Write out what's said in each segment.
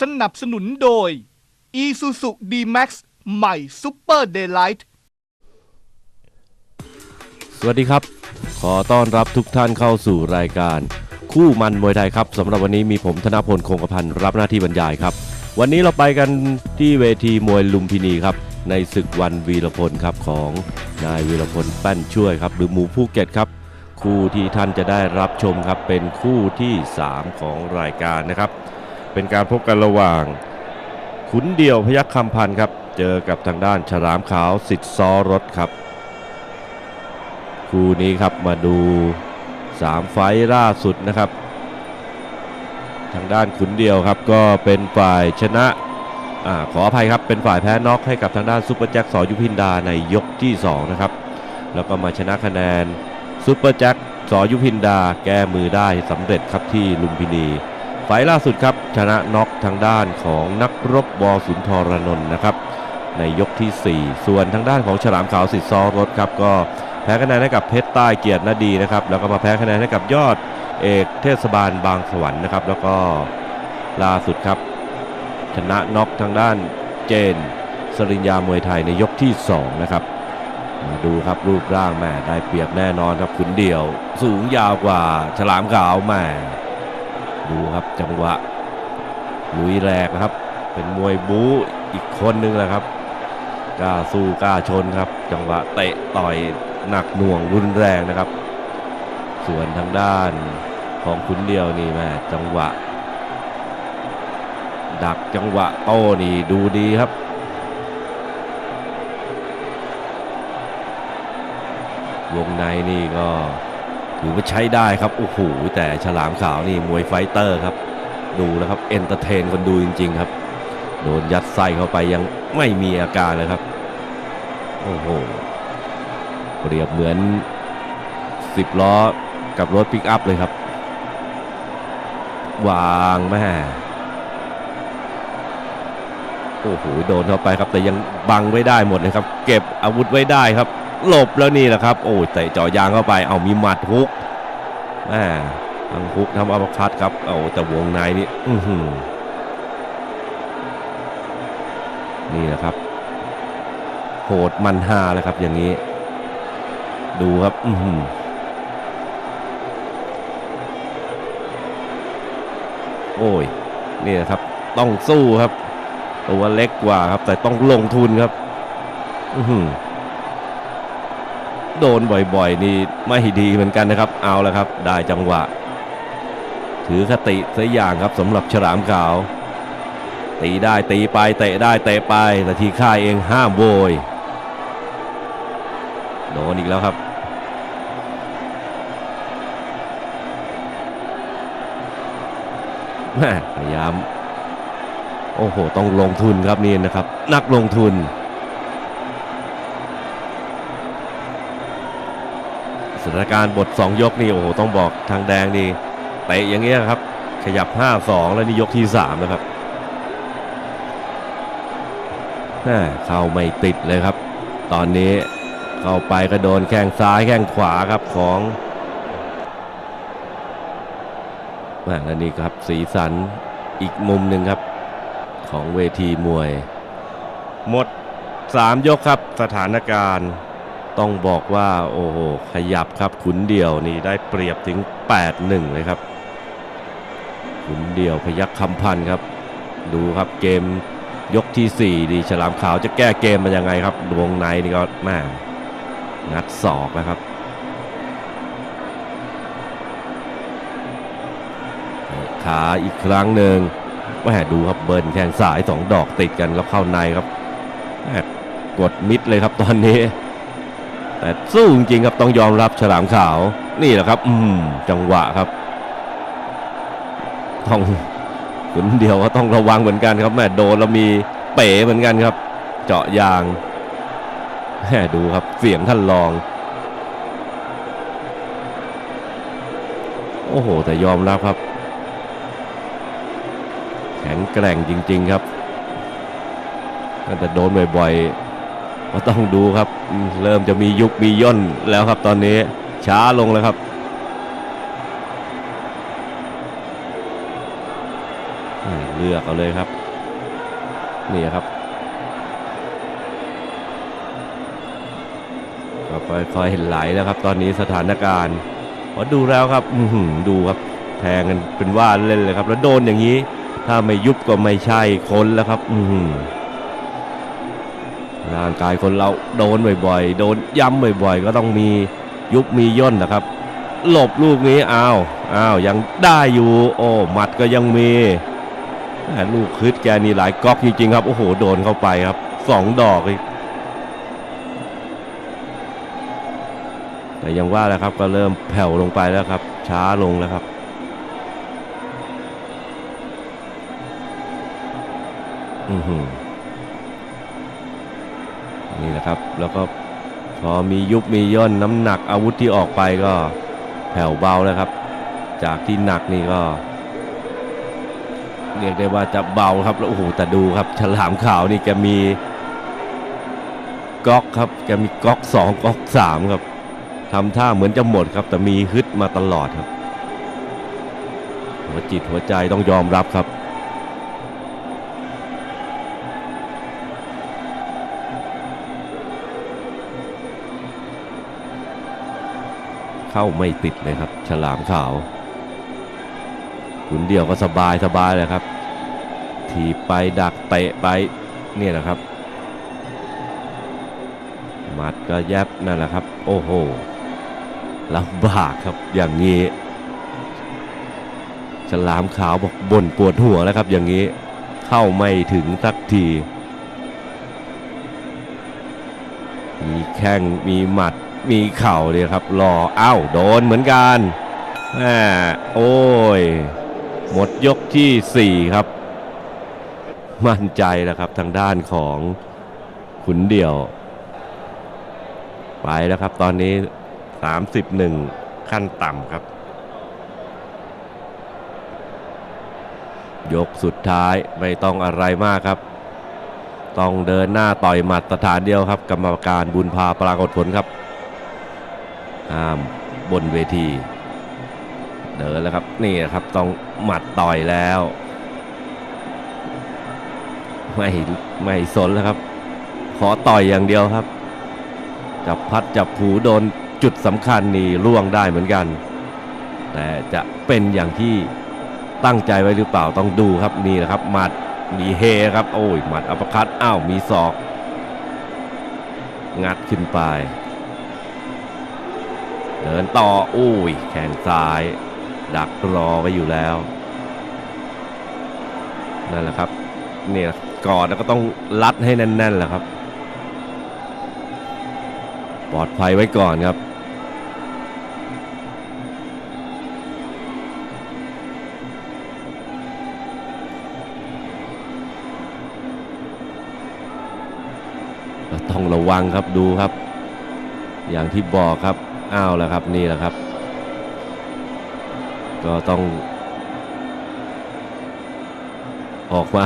สนับสนุนโดย Isuzu D-Max ใหม่ Super Daylight สวัสดีครับ ขอต้อนรับทุกท่านเข้าสู่รายการ คู่มันมวยไทยครับสำหรับวันนี้มีผมธนพลคงกระพันรับหน้าที่บรรยายครับ วันนี้เราไปกันที่เวทีมวยลุมพินีครับในศึกวันวีรพลครับของนายวีรพลแป้นช่วยครับ หรือหมูภูเก็ตครับ คู่ที่ท่านจะได้รับชมครับเป็นคู่ที่ 3 ของรายการนะครับ เป็นการพบกันระหว่าง ขุนเดียวพยัคฆ์คำพันธ์ครับ เจอกับทางด้านฉลามขาวสิทธิ์ซอรถครับ คู่นี้ครับมาดู 3 ไฟล่าสุดนะครับ ทางด้านขุนเดียวครับก็เป็นฝ่ายชนะอขออภัยครับเป็นฝ่ายแพ้น็อกให้กับทางด้านซุปเปอร์แจ็คสอยุพินดาในยกที่ 2 นะครับ แล้วก็มาชนะคะแนนซุปเปอร์แจ็คสอยุพินดาแก้มือได้สำเร็จครับที่ลุมพินี ไฟล์ล่าสุดครับ ชนะน็อกทางด้านของนักรบวสุนทรนนท์นะครับ ในยกทีสี่ 4 ส่วนทางด้านของฉลามขาวสิทธิ์ซอรถครับ ก็แพ้คะแนนให้กับเพชรใต้เกียรตินาดีนะครับ แล้วก็มาแพ้คะแนนให้กับยอดเอกเทศบาลบางสวรรค์นะครับ แล้วก็ล่าสุดครับ ชนะน็อกทางด้านเจน สริญญามวยไทยในยกที่ 2 นะครับมาดูครับรูปร่างแม่ได้เปรียบแน่นอนครับขุนเดี่ยว สูงยาวกว่าฉลามขาวแม่ ดูครับจังหวะลุยแรกนะครับ เป็นมวยบู๊อีกคนนึงแหละครับกล้าสู้กล้าชนครับ จังหวะเตะต่อยหนักหน่วงรุนแรงนะครับ ส่วนทางด้านของขุนเดียวนี่แม่จังหวะ ดักจังหวะโต้นี่ดูดีครับวงในนี่ก็ ถือว่าใช้ได้ครับโอ้โหแต่ฉลามขาวนี่มวยไฟเตอร์ครับ ดูแล้วครับเอนเตอร์เทนคนดูจริง ๆ ครับ โดนยัดไส้เข้าไปยังไม่มีอาการเลยครับ โอ้โหเปรียบเหมือน 10 ล้อกับรถปิกอัพเลยครับ วางแม่โอ้โหโดนเข้าไปครับแต่ยังบังไว้ได้หมดเลยครับ เก็บอาวุธไว้ได้ครับ หลบแล้วนี่แหละครับโอ้ยเตะจ่อยางเข้าไปเอามีหมัดฮุกแม่ทั้งฮุกทั้งอัปคัดครับเอาแต่วงในนี่อื้อหือนี่แหละครับโหดมันฮาเลยครับอย่างนี้ ดูครับ อือหือโอ้ยนี่นะครับต้องสู้ครับตัวเล็กกว่าครับ แต่ต้องลงทุนครับ อือหือ โดนบ่อยๆ นี่ไม่ดีเหมือนกันนะครับ เอาแล้วครับ ได้จังหวะ ถือคติสักอย่างครับสำหรับฉลามขาว ตีได้ตีไปเตะได้เตะไปแต่ทีค่ายเองห้ามโวยโดนอีกแล้วครับพยายาม โอ้โห ต้องลงทุนครับนี่นะครับ นักลงทุน สถานการณ์บท 2 ยกนี่โอ้โหต้องบอกทางแดงนี่เตะอย่างเงี้ยครับ ขยับ 5-2 แล้วนี่ยกที่ 3 นะครับเข้าไม่ติดเลยครับ ตอนนี้เข้าไปก็โดนแข้งซ้ายแข้งขวาครับของแม่และนี่ครับสีสันอีกมุมหนึ่งครับ ของเวทีมวย หมด 3 ยกครับสถานการณ์ ต้องบอกว่าโอ้โหขยับครับขุนเดี่ยวนี่ได้เปรียบถึง 8-1 เลยครับ ขุนเดี่ยวพยัคฆ์คำพันครับ ดูครับเกมยกที่ 4 ดีฉลามขาวจะแก้เกมมันยังไงครับวงในนี่ก็แม่งัดศอกนะครับขาอีกครั้งหนึ่งแม่ดูครับเบิร์นแข้งสายสองดอกติดกันแล้วเข้าในครับแม่กดมิดเลยครับตอนนี้ แต่สู้จริงครับต้องยอมรับฉลามขาวนี่แหละครับ อืมจังหวะครับต้องคนเดียวก็ต้องระวังเหมือนกันครับแม่โดนแล้วมีเป๋เหมือนกันครับ เจาะยางแม่ดูครับเสียงท่านรอง โอ้โห แต่ยอมรับครับ แข็งแกร่งจริง ๆ ครับแต่โดนบ่อยๆ ก็ต้องดูครับ เริ่มจะมียุคมีย่นแล้วครับตอนนี้ช้าลงแล้วครับเลือกเอาเลยครับ นี่ครับก็ค่อยๆไหลแล้วครับ ตอนนี้สถานการณ์พอดูแล้วครับดูครับ แทงกันเป็นว่าเล่นเลยครับ แล้วโดนอย่างนี้ ถ้าไม่ยุบก็ไม่ใช่คนแล้วครับ อื ร่างกายคนเราโดนบ่อยๆ โดนย้ำบ่อยๆ ก็ต้องมียุบมีย่นนะครับ หลบลูกนี้อ้าวอ้าวยังได้อยู่ โอ้หมัดก็ยังมีแหมลูกคืดแกนี่หลายก๊อกจริงๆครับโอ้โหโดนเข้าไปครับสองดอกอีกแต่ยังว่าแล้วครับก็เริ่มแผ่วลงไปแล้วครับ ช้าลงแล้วครับ อือหือ นะครับ แล้วก็พอมียุบมีย่นน้ำหนักอาวุธที่ออกไปก็แผ่วเบาแล้วครับ จากที่หนักนี่ก็ เรียกได้ว่าจะเบาครับแล้วโอ้โหแต่ดูครับ ฉลามขาวนี่แกมีก๊อกครับแกมีก๊อกสองก๊อกสามครับทำท่าเหมือนจะหมดครับ แต่มีฮึดมาตลอดครับ หัวจิตหัวใจต้องยอมรับครับ เข้าไม่ติดเลยครับ ฉลามขาวขุนเดียวก็สบายสบายเลยครับ ถีบไปดักเตะไปเนี่ยแหละครับ หมัดก็แยบนั่นแหละครับ โอ้โหลำบากครับอย่างนี้ ฉลามขาวบอกบ่นปวดหัวแล้วครับ อย่างนี้เข้าไม่ถึงสักทีมีแข้งมีหมัด มีเข่าเลยครับรออ้าวโดนเหมือนกันแหมโอ้ย หมดยกที่ 4 ครับ มั่นใจแล้วครับทางด้านของขุนเดี่ยว ไปแล้วครับตอนนี้ 31 ขั้นต่ำครับ ยกสุดท้ายไม่ต้องอะไรมากครับ ต้องเดินหน้าต่อยหมัดสถานเดียวครับ กรรมการบุญพาปรากฏผลครับ ห้ามบนเวที เดินแล้วครับนี่นะครับต้องหมัดต่อยแล้ว ไม่ไม่สนแล้วครับ ขอต่อยอย่างเดียวครับ จับพัดจับผูโดนจุดสำคัญนี่ล่วงได้เหมือนกัน แต่จะเป็นอย่างที่ตั้งใจไว้หรือเปล่าต้องดูครับนี่แหละครับหมัดมีเฮครับ โอ้ยหมัดอัปคัตอ้าวมีศอก งัดขึ้นไป เดินต่ออุ้ยแขนซ้าย ดักรอไว้อยู่แล้วนั่นแหละครับเนี่ยกอดแล้วก็ต้องรัดให้แน่นๆแหละครับ ปลอดภัยไว้ก่อนครับต้องระวังครับดูครับ อย่างที่บอกครับ อ้าวแล้วครับนี่แหละครับ ก็ต้อง ออกมา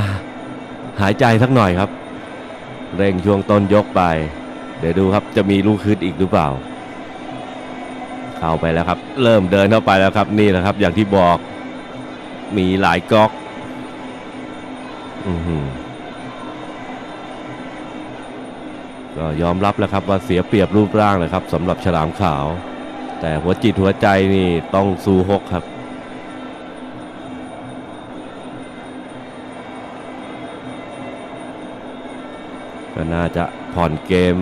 หายใจสักหน่อยครับ เร่งช่วงต้นยกไป เดี๋ยวดูครับจะมีลูกคืดอีกหรือเปล่า เข้าไปแล้วครับ เริ่มเดินเข้าไปแล้วครับนี่แหละครับ อย่างที่บอกมีหลายก๊อก อือหือ ก็ยอมรับแล้วครับว่าเสียเปรียบรูปร่างเลยครับสำหรับฉลามขาว แต่หัวจิตหัวใจนี่ต้องสู้ฮกครับก็น่าจะผ่อนเกม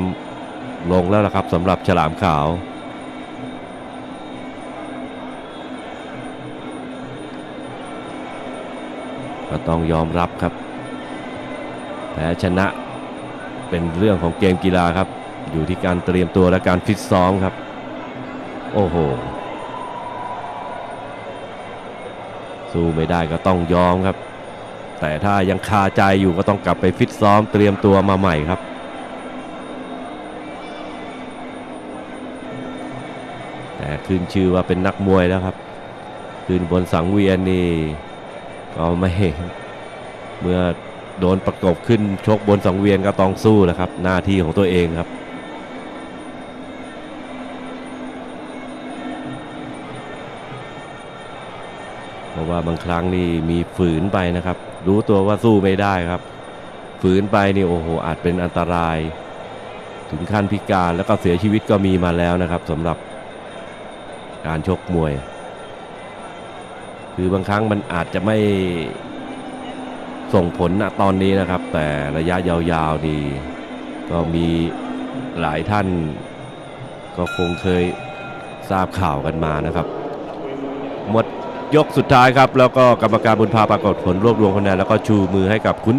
ลงแล้วละครับสำหรับฉลามขาว ก็ต้องยอมรับครับ แพ้ชนะ เป็นเรื่องของเกมกีฬาครับ อยู่ที่การเตรียมตัวและการฟิตซ้อมครับ โอ้โห สู้ไม่ได้ก็ต้องยอมครับ แต่ถ้ายังคาใจอยู่ก็ต้องกลับไปฟิตซ้อมเตรียมตัวมาใหม่ครับแต่ขึ้นชื่อว่าเป็นนักมวยแล้วครับ ขึ้นบนสังเวียนนี่ก็ไม่เมื่อ โดนประกบขึ้นชกบนสังเวียนก็ต้องสู้แหละครับ หน้าที่ของตัวเองครับเพราะว่าบางครั้งนี่มีฝืนไปนะครับ รู้ตัวว่าสู้ไม่ได้ครับ ฝืนไปนี่โอ้โหอาจเป็นอันตราย ถึงขั้นพิการแล้วก็เสียชีวิตก็มีมาแล้วนะครับสำหรับการชกมวย คือบางครั้งมันอาจจะไม่ ส่งผลนะตอนนี้นะครับ แต่ระยะยาวๆนี่ก็มีหลายท่านก็คงเคยทราบข่าวกันมานะครับ หมดยกสุดท้ายครับ แล้วก็กรรมการบุญพาปรากฏผลรวบรวมคะแนนแล้วก็ชูมือให้กับคุณ